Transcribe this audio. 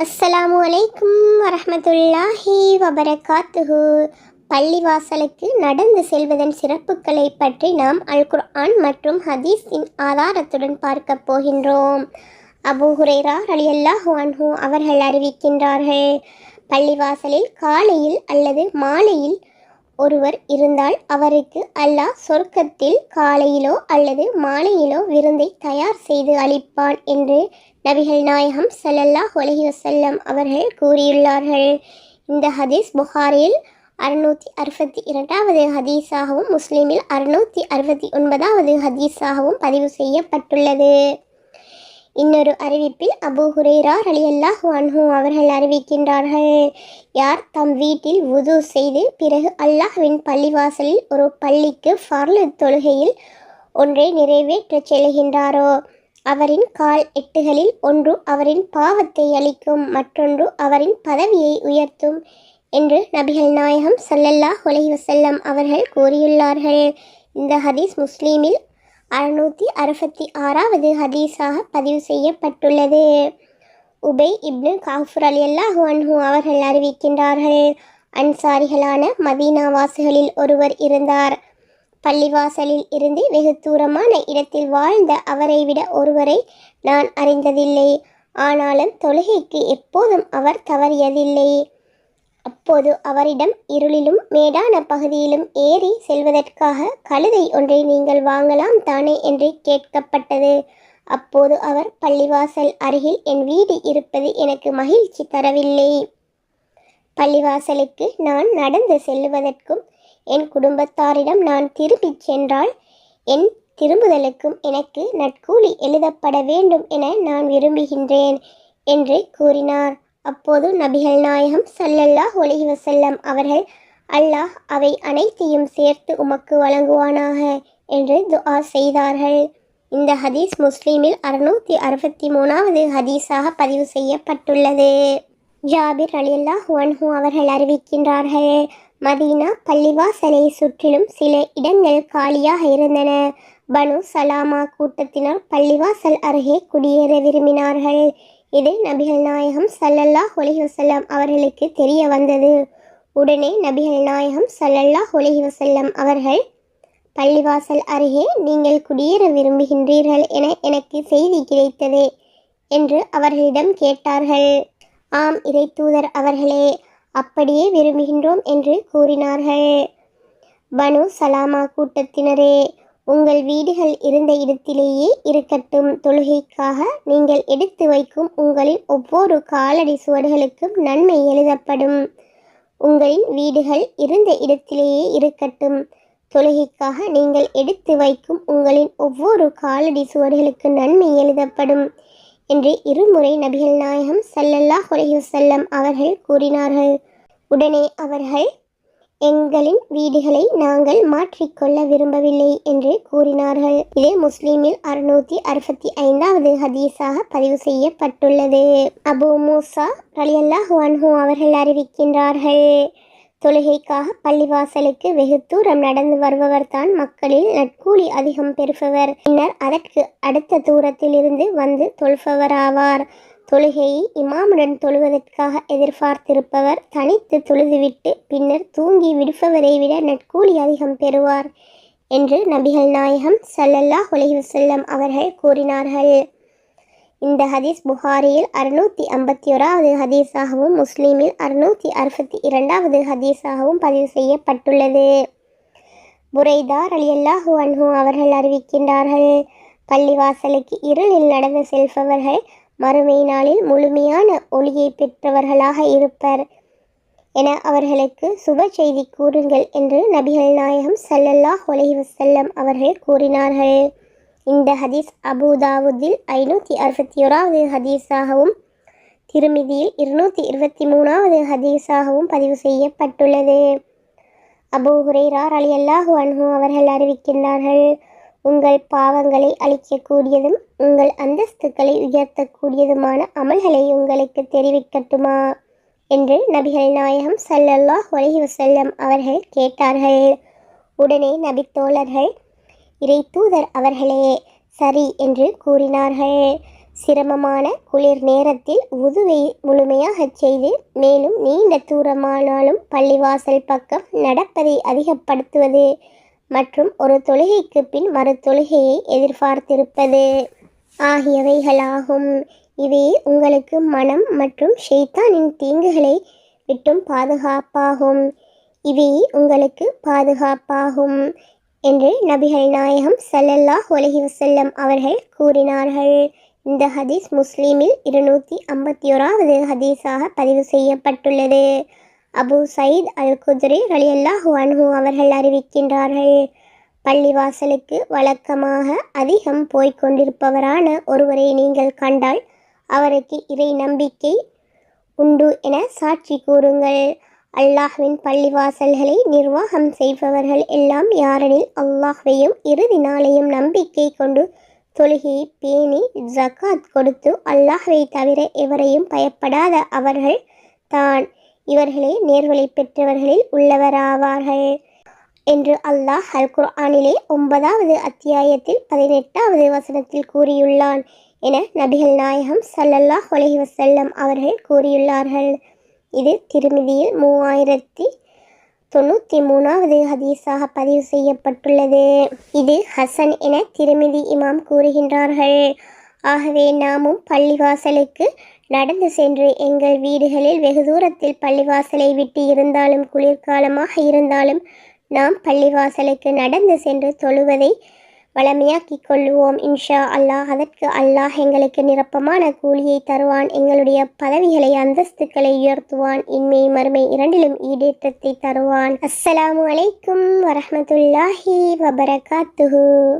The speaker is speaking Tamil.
அஸ்ஸலாமு அலைக்கும் வரமத்துல்லாஹி வபரகாத்துஹு. பள்ளிவாசலுக்கு நடந்து செல்வதன் சிறப்புகளை பற்றி நாம் அல் குர்ஆன் மற்றும் ஹதீஸின் ஆதாரத்துடன் பார்க்க போகின்றோம். அபூ அலி ரலியல்லாஹு அன்ஹு அவர்கள் அறிவிக்கின்றார்கள். பள்ளிவாசலில் காலையில் அல்லது மாலையில் ஒருவர் இருந்தால் அவருக்கு அல்லாஹ் சொர்க்கத்தில் காலையிலோ அல்லது மாலையிலோ விருந்தை தயார் செய்து அளிப்பான் என்று நபிகள் நாயகம் சல்லல்லா அலைஹி வசல்லம் அவர்கள் கூறியுள்ளார்கள். இந்த ஹதீஸ் புகாரில் அறுநூற்றி அறுபத்தி இரண்டாவது ஹதீஸாகவும் முஸ்லீமில் அறுநூற்றி அறுபத்தி ஒன்பதாவது ஹதீஸாகவும் பதிவு செய்யப்பட்டுள்ளது. இன்னொரு அறிவிப்பில் அபு ஹுரேரா அல்லாஹ் அன்ஹு அவர்கள் அறிவிக்கின்றார்கள். யார் தம் வீட்டில் உது செய்து பிறகு அல்லாஹ்வின் பள்ளிவாசலில் ஒரு பள்ளிக்கு ஃபர்லு தொழுகையில் ஒன்றை நிறைவேற்றச் செல்கின்றாரோ? அவரின் கால் எட்டுகளில் ஒன்று அவரின் பாவத்தை அளிக்கும் மற்றொன்று அவரின் பதவியை உயர்த்தும் என்று நபிகள் நாயகம் ஸல்லல்லாஹு அலைஹி வசல்லம் அவர்கள் கூறியுள்ளார்கள். இந்த ஹதீஸ் முஸ்லீமில் அறுநூற்றி அறுபத்தி ஆறாவது ஹதீஸாக பதிவு செய்யப்பட்டுள்ளது. உபை இப்னு காஃபுர் அலி அல்லாஹு அன்ஹு அவர்கள் அறிவிக்கின்றார்கள். அன்சாரிகளான மதீனாவாசிகளில் ஒருவர் இருந்தார். பள்ளிவாசலில் இருந்து வெகு தூரமான இடத்தில் வாழ்ந்த அவரை விட ஒருவரை நான் அறிந்ததில்லை. ஆனாலும் தொழுகைக்கு எப்போதும் அவர் தவறியதில்லை. அப்போது அவரிடம் இருளிலும் மேடான பகுதியிலும் ஏறி செல்வதற்காக கழுதை ஒன்றை நீங்கள் வாங்கலாம் தானே என்று கேட்கப்பட்டது. அப்போது அவர் பள்ளிவாசல் அருகில் என் வீடு இருப்பது எனக்கு மகிழ்ச்சி தரவில்லை. பள்ளிவாசலுக்கு நான் நடந்து செல்லுவதற்கும் என் குடும்பத்தாரிடம் நான் திரும்பிச் சென்றால் என் திரும்புதலுக்கும் எனக்கு நட்கூலி எழுதப்பட வேண்டும் என நான் விரும்புகின்றேன் என்று கூறினார். அப்போது நபிகள் நாயகம் சல்லல்லா அலைஹி வசல்லம் அவர்கள் அல்லாஹ் அவை அனைத்தையும் சேர்த்து உமக்கு வழங்குவானாக? என்று துஆ செய்தார்கள். இந்த ஹதீஸ் முஸ்லீமில் அறுநூற்றி அறுபத்தி மூணாவது ஹதீஸாக பதிவு செய்யப்பட்டுள்ளது. ஜாபிர் அலியல்லா அன்ஹு அவர்கள் அறிவிக்கின்றார்கள் மதீனா பள்ளிவாசலை சுற்றிலும் சில இடங்கள் காலியாக இருந்தன. பனு சலாமா கூட்டத்தினர் பள்ளிவாசல் அருகே குடியேற விரும்பினார்கள். இது நபிகள் நாயகம் சல்லல்லா அலைஹி வசல்லம் அவர்களுக்கு தெரிய வந்தது. உடனே நபிகள் நாயகம் சல்லல்லா அலைஹி வசல்லம் அவர்கள் பள்ளிவாசல் அருகே நீங்கள் குடியேற விரும்புகின்றீர்கள் என எனக்கு செய்தி கிடைத்தது என்று அவர்களிடம் கேட்டார்கள். ஆம் இறை தூதர் அவர்களே அப்படியே விரும்புகின்றோம் என்று கூறினார்கள். பனு சலாமா கூட்டத்தினரே உங்கள் வீடுகள் இருந்த இடத்திலேயே இருக்கட்டும். தொழுகைக்காக நீங்கள் எடுத்து வைக்கும் உங்களின் ஒவ்வொரு காலடி சுவடுகளுக்கும் நன்மை எழுதப்படும். உங்களின் வீடுகள் இருந்த இடத்திலேயே இருக்கட்டும். தொழுகைக்காக நீங்கள் எடுத்து வைக்கும் உங்களின் ஒவ்வொரு காலடி சுவடுகளுக்கு நன்மை எழுதப்படும் என்று இருமுறை நபிகள் நாயகம் ஸல்லல்லாஹு அலைஹி செல்லம் அவர்கள் கூறினார்கள். உடனே அவர்கள் எங்களின் வீடுகளை நாங்கள் மாற்றிக்கொள்ள விரும்பவில்லை என்று கூறினார்கள். இது முஸ்லீமில் அறுநூற்றி அறுபத்தி ஐந்தாவது ஹதீஸாக பதிவு செய்யப்பட்டுள்ளது. அபு மூசா ரலியல்லாஹு அன்ஹு அவர்கள் அறிவிக்கின்றார்கள் தொழுகைக்காக பள்ளிவாசலுக்கு வெகு தூரம் நடந்து வருபவர் தான் மக்களில் நட்கூலி அதிகம் பெறுபவர். பின்னர் அதற்கு அடுத்த தூரத்தில் இருந்து வந்து தொல்பவராவார் தொழுகையை இமாமுடன் தொழுவதற்காக எதிர்பார்த்திருப்பவர் தனித்து தொழுதுவிட்டு பின்னர் தூங்கி விடுப்பவரை விட நட்கூலி அதிகம் பெறுவார் என்று நபிகள் நாயகம் சல்லல்லா செல்லம் அவர்கள் கூறினார்கள். இந்த ஹதீஸ் புகாரியில் அறுநூற்றி ஐம்பத்தி ஓராவது ஹதீஸாகவும் முஸ்லீமில் அறுநூற்றி அறுபத்தி இரண்டாவது ஹதீஸாகவும் பதிவு செய்யப்பட்டுள்ளது. புரைதார் அலியல்லாஹு அன்ஹு அவர்கள் அறிவிக்கின்றார்கள் பள்ளிவாசலுக்கு இருளில் நடந்து செல்பவர்கள் மறுமை நாளில் முழுமையான ஒளியை பெற்றவர்களாக இருப்பர் என அவர்களுக்கு சுப செய்தி கூறுங்கள் என்று நபிகள் நாயகம் சல்லல்லாஹ் அலைஹி அவர்கள் கூறினார்கள். இந்த ஹதீஸ் அபுதாவுதில் ஐநூற்றி அறுபத்தி ஓராவது ஹதீஸாகவும் திருமிதியில் இருநூற்றி இருபத்தி மூணாவது ஹதீஸாகவும் பதிவு செய்யப்பட்டுள்ளது. அபூ ஹுரைரார் அலி அல்லாஹு அன்ஹு அவர்கள் அறிவிக்கின்றார்கள் உங்கள் பாவங்களை அழிக்கக்கூடியதும் உங்கள் அந்தஸ்துக்களை உயர்த்தக்கூடியதுமான அமல்களை உங்களுக்கு தெரிவிக்கட்டுமா? என்று நபிகள் நாயகம் சல்லல்லாஹ் அலைஹி வசல்லம் அவர்கள் கேட்டார்கள். உடனே நபித்தோழர்கள் இறை தூதர் அவர்களே சரி என்று கூறினார்கள். சிரமமான குளிர் நேரத்தில் உதுவை முழுமையாகச் செய்து மேலும் நீண்ட தூரமானாலும் பள்ளிவாசல் பக்கம் நடப்பதை அதிகப்படுத்துவது மற்றும் ஒரு தொழுகைக்கு பின் மறு தொழுகையை எதிர்பார்த்திருப்பது. ஆகியவைகளாகும். இவை உங்களுக்கு மனம் மற்றும் ஷெய்தானின் தீங்குகளை விட்டும் பாதுகாப்பாகும். இவை உங்களுக்கு பாதுகாப்பாகும் என்று நபிகள் நாயகம் சல்லல்லா ஒலகி வசல்லம் அவர்கள் கூறினார்கள். இந்த ஹதீஸ் முஸ்லீமில் இருநூற்றி ஐம்பத்தி ஓராவது ஹதீஸாக பதிவு செய்யப்பட்டுள்ளது. அபு சயீத் அல் குதிரி ரலியல்லாஹு அன்ஹு அவர்கள் அறிவிக்கின்றார்கள். பள்ளிவாசலுக்கு வழக்கமாக அதிகம் போய்க் கொண்டிருப்பவரான ஒருவரை நீங்கள் கண்டால் அவருக்கு இறை நம்பிக்கை உண்டு என சாட்சி கூறுங்கள். அல்லாஹ்வின் பள்ளிவாசல்களை நிர்வாகம் செய்பவர்கள் எல்லாம் யாரெனில் அல்லாஹ்வையும் இறுதி நாளையும் நம்பிக்கை கொண்டு தொழுகையை பேணி ஜக்காத் கொடுத்து அல்லாஹ்வை தவிர எவரையும் பயப்படாத அவர்கள் தான். இவர்களே நேர்வழி பெற்றவர்களில் உள்ளவராவார்கள் என்று அல்லாஹ் அல் குர்ஆனிலே ஒன்பதாவது அத்தியாயத்தில் பதினெட்டாவது வசனத்தில் கூறியுள்ளான் என நபிகள் நாயகம் சல்லல்லாஹ் அலைஹி வசல்லம் அவர்கள் கூறியுள்ளார்கள். இது திருமிதியில் மூவாயிரத்தி தொண்ணூற்றி மூணாவது ஹதீஸாக பதிவு செய்யப்பட்டுள்ளது. இது ஹசன் என திருமிதி இமாம் கூறுகின்றார்கள். ஆகவே நாமும் பள்ளிவாசலுக்கு நடந்து சென்று எங்கள் வீடுகளில் வெகு தூரத்தில் பள்ளிவாசலை விட்டு இருந்தாலும் குளிர்காலமாக இருந்தாலும் நாம் பள்ளிவாசலுக்கு நடந்து சென்று தொழுவதை வளமையாக்கிக் கொள்ளுவோம். இன்ஷா அல்லாஹ் அதற்கு அல்லாஹ் எங்களுக்கு நிரப்பமான கூலியை தருவான். எங்களுடைய பதவிகளை அந்தஸ்துக்களை உயர்த்துவான். இன்மை மறுமை இரண்டிலும் ஈடேற்றத்தை தருவான். அஸ்ஸலாமு அலைக்கும் வரமத்துல்லாஹி வபரகாத்துஹு.